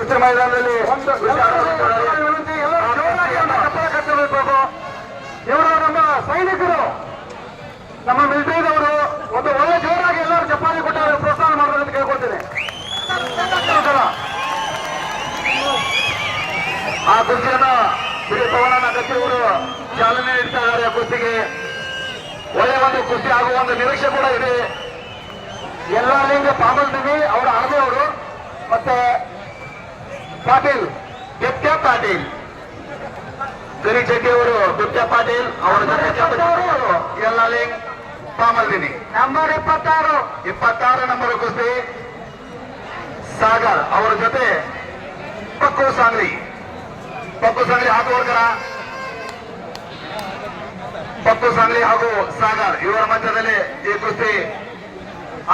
ಕುಸ್ತಿ ಮೈದಾನದಲ್ಲಿ ಕಟ್ಟಬೇಕು ಇವರು ನಮ್ಮ ಸೈನಿಕರು. ನಮ್ಮ ಮಿಲಿಟರಿದವರು ಒಂದು ಒಳ್ಳೆ ಜೋರಾಗಿ ಎಲ್ಲರೂ ಚಪ್ಪಾಳೆ ಕೊಟ್ಟು ಪ್ರೋತ್ಸಾಹ ಮಾಡಬೇಕು ಅಂತ ಕೇಳ್ಕೊಳ್ತೇನೆ. ಆ ಕುಸ್ತಿಯನ್ನ ಶ್ರೀ ಪವನನ ಕತ್ತಿಯವರು ಚಾಲನೆ ನೀಡ್ತಾ ಇದ್ದಾರೆ ಆ ಕುರ್ಚಿಗೆ. ಒಳ್ಳೆ ಒಂದು ಖುಷಿ ಆಗುವ ಒಂದು ನಿರೀಕ್ಷೆ ಕೂಡ ಇದೆ. ಎಲ್ಲ ಲಿಂಗ ಪಾಮಲ್ದಿವಿ ಅವರ ಅರ್ಮಿ ಅವರು ಪಾಟೀಲ್ ಗೆಪ್ಟ್ಯಾ ಪಾಟೀಲ್. ಗರಿ ಜಗ್ಗಿ ಅವರು ಗೆಪ್ಟ್ಯಾ ಪಾಟೀಲ್ ಅವರ ಜೊತೆ ಎಲ್ಲ ಲಿಂಗ್ ಪಾಮಲ್ದಿನಿ. ನಂಬರ್ ಇಪ್ಪತ್ತಾರು. ಇಪ್ಪತ್ತಾರು ನಂಬರ್ ಕುಸ್ತಿ. ಸಾಗರ್ ಅವರ ಜೊತೆ ಪಕ್ಕು ಸಾಂಗ್ಲಿ. ಪಕ್ಕು ಸಾಂಗ್ಲಿ ಹಾಗೂ ವರ್ಗರ. ಪಕ್ಕು ಸಾಂಗ್ಲಿ ಹಾಗೂ ಸಾಗರ್ ಇವರ ಮಧ್ಯದಲ್ಲಿ ಈ ಕುಸ್ತಿ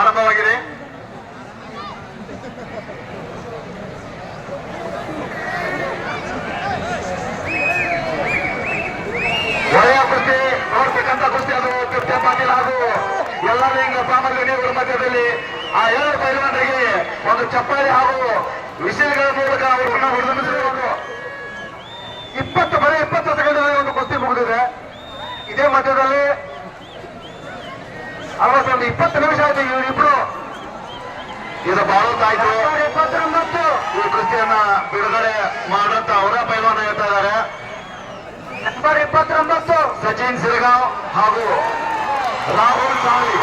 ಆರಂಭವಾಗಿದೆ ಒಳ್ಳೆಯ ಕುಸ್ತಿ ನೋಡ್ತಕ್ಕಂಥ ಕುಸ್ತಿ ಅದು ಕಿಪ್ಟೆ ಪಾಟೀಲ್ ಹಾಗೂ ಎಲ್ಲ ಸಾಮಾನ್ಯ ಇವರ ಮಧ್ಯದಲ್ಲಿ ಆ ಎರಡು ಪೈಲ್ವಾನರಿಗೆ ಒಂದು ಚಪ್ಪಾಳಿ ಹಾಗೂ ವಿಷಯಗಳ ಮೂಲಕ ಅವರನ್ನ ಹುರಿದುಂಬಿಸಬೇಕು ಇಪ್ಪತ್ತು ಬರೀ ಇಪ್ಪತ್ತು ಸೆಕೆಂಡ್ನಲ್ಲಿ ಒಂದು ಕುಸ್ತಿ ಮುಗಿದಿದೆ. ಇದೇ ಮಧ್ಯದಲ್ಲಿ ಅರವತ್ತೊಂದು ಇಪ್ಪತ್ತು ನಿಮಿಷ ಆಯ್ತು ಇವರಿಬ್ರು ಇದು ಬಾಳುತ್ತಾಯ್ತು ಇಪ್ಪತ್ತೊಂಬತ್ತು ಈ ಕುಸ್ತಿಯನ್ನ ಬಿಡುಗಡೆ ಮಾಡುವಂತ ಅವರ ಪೈಲ್ವಾನ ಹೇಳ್ತಾ ಇದ್ದಾರೆ. ನಂಬರ್ ಇಪ್ಪತ್ತೊಂಬತ್ತು ಸಚಿನ್ ಸಿರಗಾಂವ್ ಹಾಗೂ ರಾಹುಲ್ ಸಾಲಿ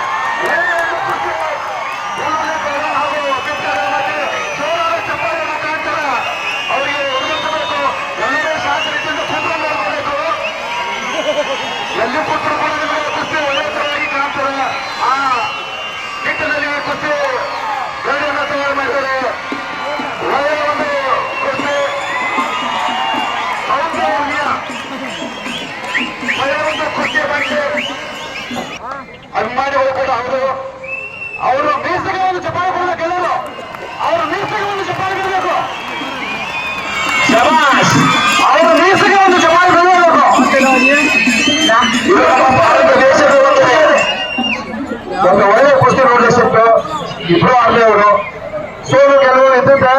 ಸೋಲು ಗೆಲುವು ಇದ್ದಿದ್ದೆ.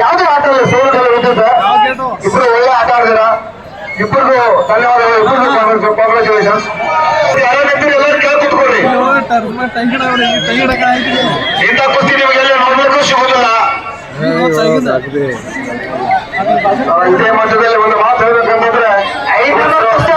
ಯಾವುದೇ ಆಟ ಇಲ್ಲ, ಸೋಲು ಗೆಲುವು ಇದ್ದಿದ್ದೆ. ಇಬ್ರು ಒಳ್ಳೆ ಆಟ ಆಡಿದಿರ. ಇಬ್ಬರಿಗೂ ಧನ್ಯವಾದಗಳು. ಇಬ್ಬರಿಗೂ ಕಾಂಗ್ರೆಚುಲೇಷನ್ಸ್ ಎಲ್ಲರೂ ಕೇಳಿ ಇಂಥ ಕುಸ್ತಿ ನಿಮಗೆ ಎಲ್ಲ ನೋಡ್ಲಿಕ್ಕೂ ಸಿಗುದಿಲ್ಲ. ಇದೇ ಮಟ್ಟದಲ್ಲಿ ಒಂದು ಮಾತು ಹೇಳ್ಬೇಕಂತಂದ್ರೆ, ಐದು ಕುಸ್ತಿ